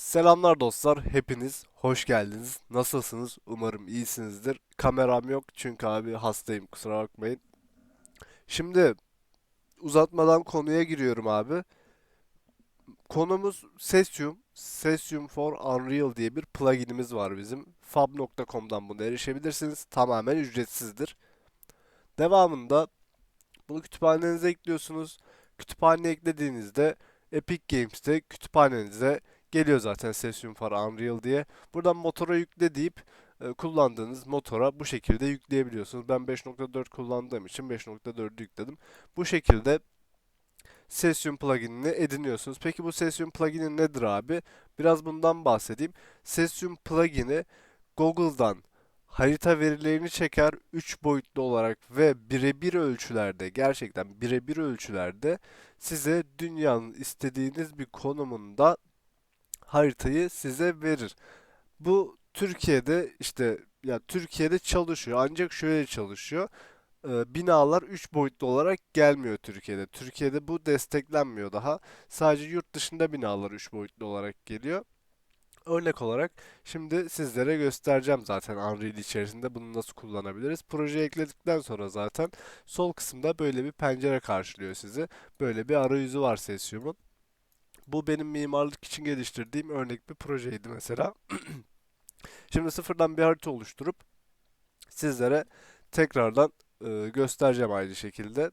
Selamlar dostlar, hepiniz hoş geldiniz. Nasılsınız? Umarım iyisinizdir. Kameram yok çünkü abi hastayım, kusura bakmayın. Şimdi uzatmadan konuya giriyorum abi. Konumuz Cesium. Cesium for Unreal diye bir pluginimiz var bizim. Fab.com'dan bunu erişebilirsiniz. Tamamen ücretsizdir. Devamında bunu kütüphanenize ekliyorsunuz. Kütüphaneye eklediğinizde Epic Games'te kütüphanenize geliyor zaten Cesium for Unreal diye. Buradan motora yükle deyip e, kullandığınız motora bu şekilde yükleyebiliyorsunuz. Ben 5.4 kullandığım için 5.4'ü yükledim. Bu şekilde Cesium pluginini ediniyorsunuz. Peki bu Cesium plugini nedir abi? Biraz bundan bahsedeyim. Cesium plugini Google'dan harita verilerini çeker 3 boyutlu olarak ve birebir ölçülerde gerçekten birebir ölçülerde size dünyanın istediğiniz bir konumunda haritayı size verir. Bu Türkiye'de işte ya Türkiye'de çalışıyor ancak şöyle çalışıyor. Ee, binalar 3 boyutlu olarak gelmiyor Türkiye'de. Türkiye'de bu desteklenmiyor daha. Sadece yurt dışında binalar 3 boyutlu olarak geliyor. Örnek olarak şimdi sizlere göstereceğim zaten Unreal içerisinde bunu nasıl kullanabiliriz. Projeyi ekledikten sonra zaten sol kısımda böyle bir pencere karşılıyor sizi. Böyle bir arayüzü var Cesium'un. Bu benim mimarlık için geliştirdiğim örnek bir projeydi mesela. Şimdi sıfırdan bir harita oluşturup sizlere tekrardan e, göstereceğim aynı şekilde.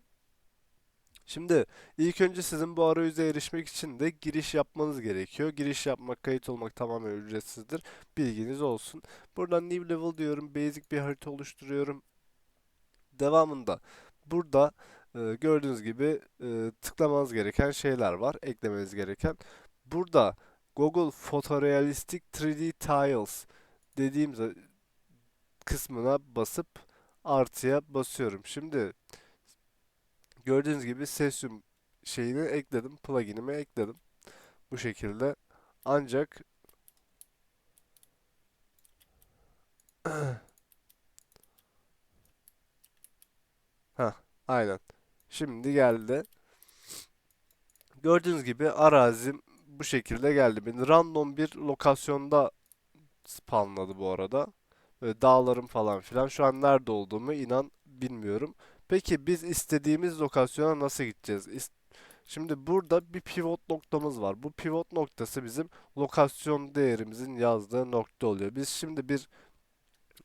Şimdi ilk önce sizin bu arayüze erişmek için de giriş yapmanız gerekiyor. Giriş yapmak, kayıt olmak tamamen ücretsizdir. Bilginiz olsun. Buradan New Level diyorum. Basic bir harita oluşturuyorum. Devamında burada e, gördüğünüz gibi e, tıklamanız gereken şeyler var. Eklemeniz gereken. Burada Google Photorealistic 3D Tiles dediğim kısmına basıp artıya basıyorum. Şimdi gördüğünüz gibi Cesium şeyini ekledim. Pluginimi ekledim. Bu şekilde. Ancak ha aynen. Şimdi geldi. Gördüğünüz gibi arazim bu şekilde geldi. Beni random bir lokasyonda spawnladı bu arada. Böyle dağlarım falan filan. Şu an nerede olduğumu inan bilmiyorum. Peki biz istediğimiz lokasyona nasıl gideceğiz? İst- Şimdi burada bir pivot noktamız var. Bu pivot noktası bizim lokasyon değerimizin yazdığı nokta oluyor. Biz şimdi bir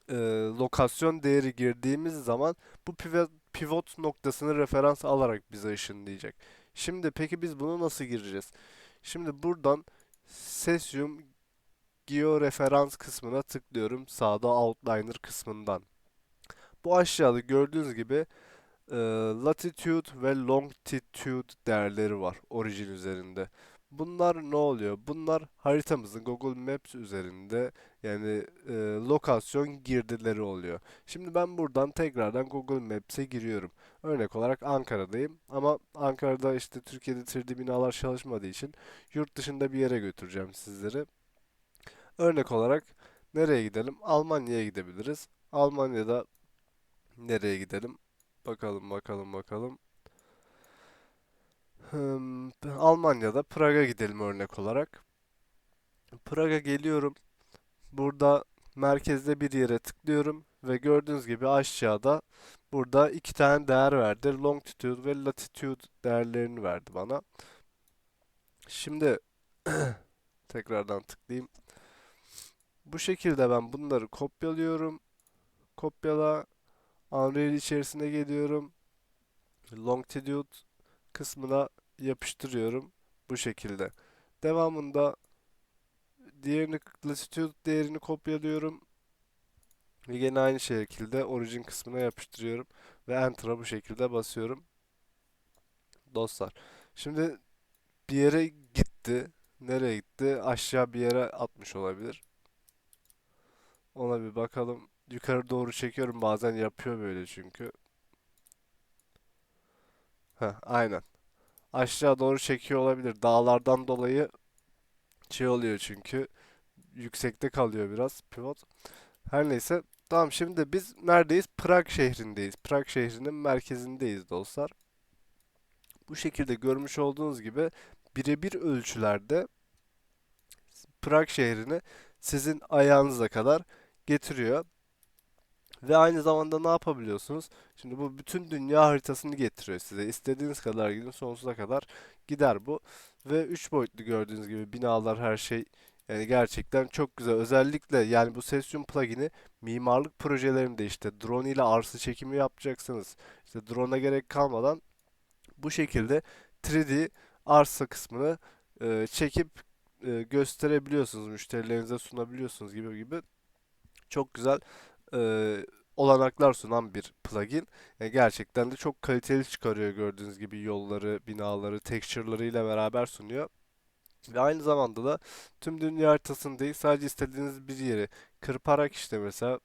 e, lokasyon değeri girdiğimiz zaman bu pivot, pivot noktasını referans alarak bize ışınlayacak. Şimdi peki biz bunu nasıl gireceğiz? Şimdi buradan Cesium Georeferans kısmına tıklıyorum sağda Outliner kısmından. Bu aşağıda gördüğünüz gibi e, latitude ve longitude değerleri var orijin üzerinde. Bunlar ne oluyor? Bunlar haritamızın Google Maps üzerinde yani e, lokasyon girdileri oluyor. Şimdi ben buradan tekrardan Google Maps'e giriyorum. Örnek olarak Ankara'dayım ama Ankara'da işte Türkiye'de 3D binalar çalışmadığı için yurt dışında bir yere götüreceğim sizleri. Örnek olarak nereye gidelim? Almanya'ya gidebiliriz. Almanya'da nereye gidelim? Bakalım bakalım bakalım. Almanya'da Prag'a gidelim örnek olarak. Prag'a geliyorum. Burada merkezde bir yere tıklıyorum ve gördüğünüz gibi aşağıda burada iki tane değer verdi. Longitude ve latitude değerlerini verdi bana. Şimdi tekrardan tıklayayım. Bu şekilde ben bunları kopyalıyorum. Kopyala. Unreal içerisine geliyorum. Longitude kısmına yapıştırıyorum. Bu şekilde. Devamında diğerini latitude değerini kopyalıyorum. Ve yine aynı şekilde origin kısmına yapıştırıyorum. Ve enter'a bu şekilde basıyorum. Dostlar. Şimdi bir yere gitti. Nereye gitti? Aşağı bir yere atmış olabilir. Ona bir bakalım. Yukarı doğru çekiyorum. Bazen yapıyor böyle çünkü. Heh, aynen. Aşağı doğru çekiyor olabilir. Dağlardan dolayı şey oluyor çünkü. Yüksekte kalıyor biraz pivot. Her neyse. Tamam şimdi biz neredeyiz? Prag şehrindeyiz. Prag şehrinin merkezindeyiz dostlar. Bu şekilde görmüş olduğunuz gibi birebir ölçülerde Prag şehrini sizin ayağınıza kadar getiriyor. Ve aynı zamanda ne yapabiliyorsunuz? Şimdi bu bütün dünya haritasını getiriyor size. İstediğiniz kadar gidin sonsuza kadar gider bu. Ve 3 boyutlu gördüğünüz gibi binalar her şey yani gerçekten çok güzel. Özellikle yani bu Cesium plugin'i mimarlık projelerinde işte drone ile arsa çekimi yapacaksınız. İşte drone'a gerek kalmadan bu şekilde 3D arsa kısmını e, çekip e, gösterebiliyorsunuz, müşterilerinize sunabiliyorsunuz gibi gibi çok güzel e, olanaklar sunan bir plugin. Yani gerçekten de çok kaliteli çıkarıyor gördüğünüz gibi yolları, binaları, texture'ları ile beraber sunuyor. Ve aynı zamanda da tüm dünya haritasını değil sadece istediğiniz bir yeri kırparak işte mesela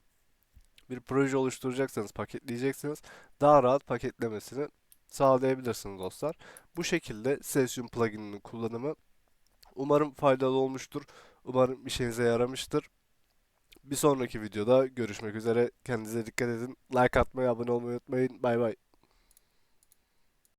bir proje oluşturacaksanız, paketleyeceksiniz. Daha rahat paketlemesini sağlayabilirsiniz dostlar. Bu şekilde Cesium plugin'inin kullanımı umarım faydalı olmuştur. Umarım işinize yaramıştır. Bir sonraki videoda görüşmek üzere. Kendinize dikkat edin. Like atmayı, abone olmayı unutmayın. Bay bay.